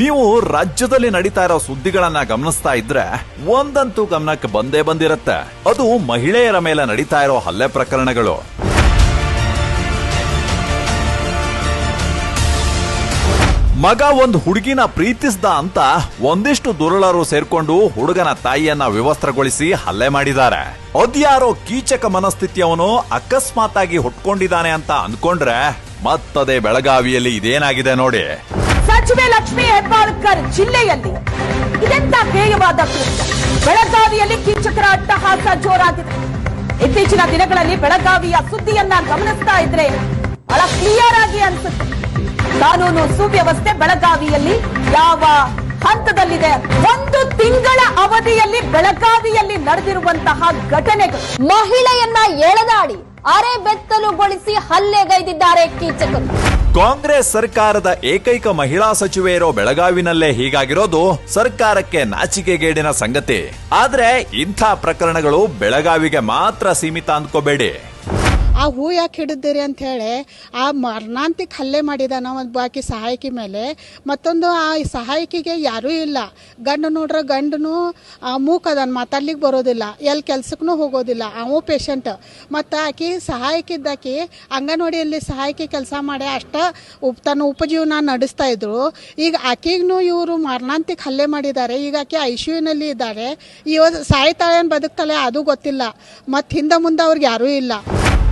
ನೀವು ರಾಜ್ಯದಲ್ಲಿ ನಡೀತಾ ಇರೋ ಸುದ್ದಿಗಳನ್ನ ಗಮನಿಸ್ತಾ ಇದ್ರೆ ಒಂದಂತೂ ಗಮನಕ್ಕೆ ಬಂದೇ ಬಂದಿರತ್ತೆ. ಅದು ಮಹಿಳೆಯರ ಮೇಲೆ ನಡೀತಾ ಇರೋ ಹಲ್ಲೆ ಪ್ರಕರಣಗಳು. ಮಗ ಒಂದು ಹುಡುಗಿನ ಪ್ರೀತಿಸ್ದ ಅಂತ ಒಂದಿಷ್ಟು ದುರುಳರು ಸೇರ್ಕೊಂಡು ಹುಡುಗನ ತಾಯಿಯನ್ನ ವಿವಸ್ತ್ರಗೊಳಿಸಿ ಹಲ್ಲೆ ಮಾಡಿದ್ದಾರೆ. ಅದ್ಯಾರೋ ಕೀಚಕ ಮನಸ್ಥಿತಿಯವನು ಅಕಸ್ಮಾತ್ ಆಗಿ ಹುಟ್ಕೊಂಡಿದ್ದಾನೆ ಅಂತ ಅನ್ಕೊಂಡ್ರೆ ಮತ್ತದೇ ಬೆಳಗಾವಿಯಲ್ಲಿ ಇದೇನಾಗಿದೆ ನೋಡಿ. ಸಚಿವೆ ಲಕ್ಷ್ಮಿ ಹೆಬ್ಬಾಳ್ಕರ್ ಜಿಲ್ಲೆಯಲ್ಲಿ ಇದೆಂತ ಧ್ಯೇಯವಾದ ಬೆಳಗಾವಿಯಲ್ಲಿ ಕೀಚಕರ ಅಟ್ಟಹಾಸ ಜೋರಾಗಿದೆ. ಇತ್ತೀಚಿನ ದಿನಗಳಲ್ಲಿ ಬೆಳಗಾವಿಯ ಸುದ್ದಿಯನ್ನ ಗಮನಿಸ್ತಾ ಇದ್ರೆ ಬಹಳ ಕ್ಲಿಯರ್ ಆಗಿ ಅನ್ಸುತ್ತೆ. ಕಾನೂನು ಸುವ್ಯವಸ್ಥೆ ಬೆಳಗಾವಿಯಲ್ಲಿ ಯಾವ ಹಂತದಲ್ಲಿದೆ? ಒಂದು ತಿಂಗಳ ಅವಧಿಯಲ್ಲಿ ಬೆಳಗಾವಿಯಲ್ಲಿ ನಡೆದಿರುವಂತಹ ಘಟನೆಗಳು. ಮಹಿಳೆಯನ್ನ ಎಳೆದಾಡಿ ಅರೆ ಬೆತ್ತಲುಗೊಳಿಸಿ ಹಲ್ಲೆಗೈದಿದ್ದಾರೆ ಕೀಚಕರು. ಕಾಂಗ್ರೆಸ್ ಸರ್ಕಾರದ ಏಕೈಕ ಮಹಿಳಾ ಸಚಿವೆ ಇರೋ ಬೆಳಗಾವಿನಲ್ಲೇ ಹೀಗಾಗಿರೋದು ಸರ್ಕಾರಕ್ಕೆ ನಾಚಿಕೆಗೇಡಿನ ಸಂಗತಿ. ಆದ್ರೆ ಇಂಥ ಪ್ರಕರಣಗಳು ಬೆಳಗಾವಿಗೆ ಮಾತ್ರ ಸೀಮಿತ ಅಂದ್ಕೋಬೇಡಿ. ಆ ಹೂ ಯಾಕೆ ಹಿಡಿದಿರಿ ಅಂಥೇಳಿ ಆ ಮರಣಾಂತಿಕ ಹಲ್ಲೆ ಮಾಡಿದಾನ ಒಂದು ಬಾಕಿ ಸಹಾಯಕಿ ಮೇಲೆ, ಮತ್ತೊಂದು ಆ ಸಹಾಯಕಿಗೆ ಯಾರೂ ಇಲ್ಲ. ಗಂಡು ನೋಡ್ರೆ ಗಂಡನು ಮೂಕದನ್ ಮಾತಾಡ್ಲಿಕ್ಕೆ ಬರೋದಿಲ್ಲ ಎಲ್ಲಿ ಕೆಲ್ಸಕ್ಕೂ ಹೋಗೋದಿಲ್ಲ, ಅವು ಪೇಷಂಟ್. ಮತ್ತು ಆಕಿ ಸಹಾಯಕಿದ್ದಾಕಿ ಅಂಗನವಾಡಿಯಲ್ಲಿ ಸಹಾಯಕಿ ಕೆಲಸ ಮಾಡಿ ಅಷ್ಟ ಉಪ್, ತನ್ನ ಉಪಜೀವನ ನಡೆಸ್ತಾ ಇದ್ರು. ಈಗ ಆಕಿಗೂ ಇವರು ಮರಣಾಂತಿಕ ಹಲ್ಲೆ ಮಾಡಿದ್ದಾರೆ ಈಗ ಆಕೆ ಐ ಸಿ ಯುನಲ್ಲಿ ಇದ್ದಾರೆ ಇವತ್ತು ಸಾಯ್ತಾಳೆ ಏನು ಬದುಕ್ತಾಳೆ ಅದು ಗೊತ್ತಿಲ್ಲ. ಮತ್ತು ಹಿಂದೆ ಮುಂದೆ ಅವ್ರಿಗೆ ಯಾರೂ ಇಲ್ಲ.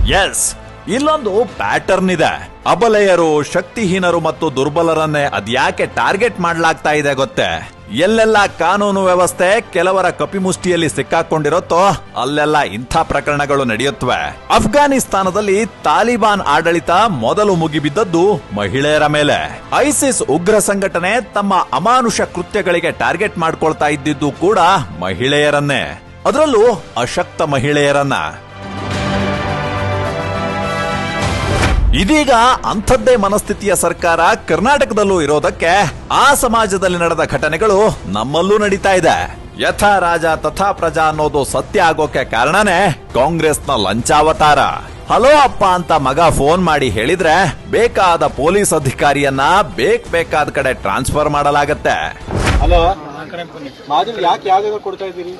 ಎಸ್ ಇಲ್ಲೊಂದು ಪ್ಯಾಟರ್ನ್ ಇದೆ. ಅಬಲೆಯರು, ಶಕ್ತಿಹೀನರು ಮತ್ತು ದುರ್ಬಲರನ್ನೇ ಅದ್ಯಾಕೆ ಟಾರ್ಗೆಟ್ ಮಾಡ್ಲಾಗ್ತಾ ಇದೆ ಗೊತ್ತೇ? ಎಲ್ಲೆಲ್ಲ ಕಾನೂನು ವ್ಯವಸ್ಥೆ ಕೆಲವರ ಕಪಿಮುಷ್ಟಿಯಲ್ಲಿ ಸಿಕ್ಕಾಕೊಂಡಿರುತ್ತೋ, ಅಲ್ಲೆಲ್ಲ ಇಂಥ ಪ್ರಕರಣಗಳು ನಡೆಯುತ್ತವೆ ಅಫ್ಘಾನಿಸ್ತಾನದಲ್ಲಿ ತಾಲಿಬಾನ್ ಆಡಳಿತ ಮೊದಲು ಮುಗಿಬಿದ್ದದ್ದು ಮಹಿಳೆಯರ ಮೇಲೆ. ಐಸಿಸ್ ಉಗ್ರ ಸಂಘಟನೆ ತಮ್ಮ ಅಮಾನುಷ ಕೃತ್ಯಗಳಿಗೆ ಟಾರ್ಗೆಟ್ ಮಾಡ್ಕೊಳ್ತಾ ಇದ್ದಿದ್ದು ಕೂಡ ಮಹಿಳೆಯರನ್ನೇ. ಅದರಲ್ಲೂ ಅಶಕ್ತ ಮಹಿಳೆಯರನ್ನ. ಇದೀಗ ಅಂಥದ್ದೇ ಮನಸ್ಥಿತಿಯ ಸರ್ಕಾರ ಕರ್ನಾಟಕದಲ್ಲೂ ಇರೋದಕ್ಕೆ ಆ ಸಮಾಜದಲ್ಲಿ ನಡೆದ ಘಟನೆಗಳು ನಮ್ಮಲ್ಲೂ ನಡೀತಾ ಇದೆ. ಯಥಾ ರಾಜ ತಥಾ ಪ್ರಜಾ ಅನ್ನೋದು ಸತ್ಯ ಆಗೋಕೆ ಕಾರಣನೇ ಕಾಂಗ್ರೆಸ್ನ ಲಂಚಾವತಾರ. ಹಲೋ ಅಪ್ಪ ಅಂತ ಮಗ ಫೋನ್ ಮಾಡಿ ಹೇಳಿದ್ರೆ ಬೇಕಾದ ಪೊಲೀಸ್ ಅಧಿಕಾರಿಯನ್ನ ಬೇಕ್ ಬೇಕಾದ ಕಡೆ ಟ್ರಾನ್ಸ್ಫರ್ ಮಾಡಲಾಗತ್ತೆ. ಹಲೋ ಯಾಕೆ ಯಾವ್ದಾದ್ರು ಕೊಡ್ತಾ ಇದ್ದೀರಿ?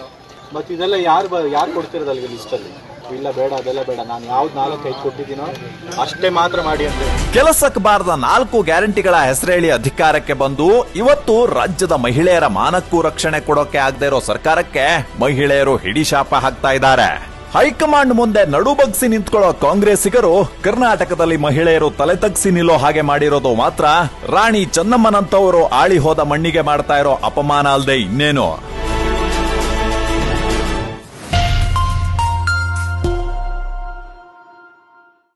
ಮತ್ತೆ ಇದೆಲ್ಲ ಯಾರು ಯಾರು ಕೊಡ್ತಿರೋದಲ್ಲ ಲಿಸ್ಟಲ್ಲಿ ಇಲ್ಲ, ಬೇಡ, ಅದೆಲ್ಲ ಬೇಡ. ನಾನು ಯಾವ್ದು ನಾಲ್ಕು ಕೊಟ್ಟಿದ್ದೀನೋ ಅಷ್ಟೇ ಮಾತ್ರ ಮಾಡಿ ಅಂತ. ಕೆಲಸಕ್ಕೆ ಬಾರದ ನಾಲ್ಕು ಗ್ಯಾರಂಟಿಗಳ ಹೆಸರೇಳಿ ಅಧಿಕಾರಕ್ಕೆ ಬಂದು ಇವತ್ತು ರಾಜ್ಯದ ಮಹಿಳೆಯರ ಮಾನಕ್ಕೂ ರಕ್ಷಣೆ ಕೊಡೋಕೆ ಆಗದೆ ಇರೋ ಸರ್ಕಾರಕ್ಕೆ ಮಹಿಳೆಯರು ಹಿಡಿಶಾಪ ಹಾಕ್ತಾ ಇದ್ದಾರೆ. ಹೈಕಮಾಂಡ್ ಮುಂದೆ ನಡುಬಗ್ಸಿ ನಿಂತ್ಕೊಳ್ಳೋ ಕಾಂಗ್ರೆಸ್ಸಿಗರು ಕರ್ನಾಟಕದಲ್ಲಿ ಮಹಿಳೆಯರು ತಲೆ ತಗ್ಸಿ ನಿಲ್ಲೋ ಹಾಗೆ ಮಾಡಿರೋದು ಮಾತ್ರ ರಾಣಿ ಚೆನ್ನಮ್ಮನಂತವರು ಆಳಿ ಹೋದ ಮಣ್ಣಿಗೆ ಮಾಡ್ತಾ ಇರೋ ಅಪಮಾನ ಅಲ್ಲದೆ ಇನ್ನೇನು.